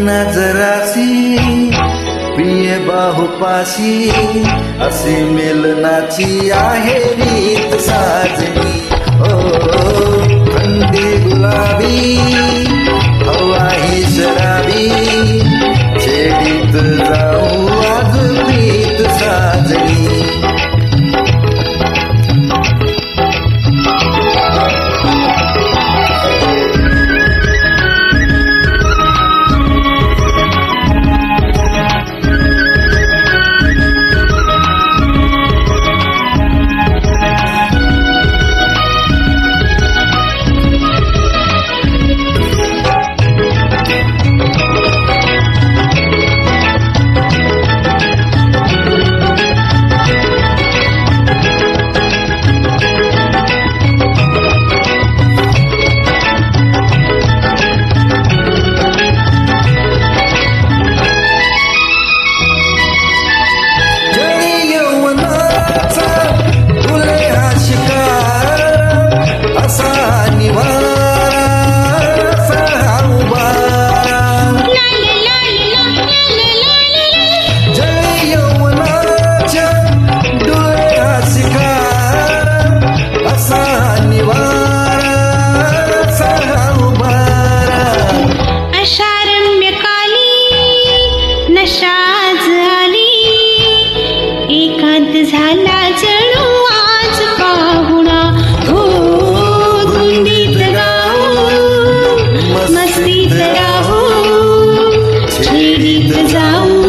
नजराशी प्रिय बाहुपाशी असे मेलनाची आहे रीत साजनी ओ खंदी मस्ती जरा हो छेड़ी बजाओ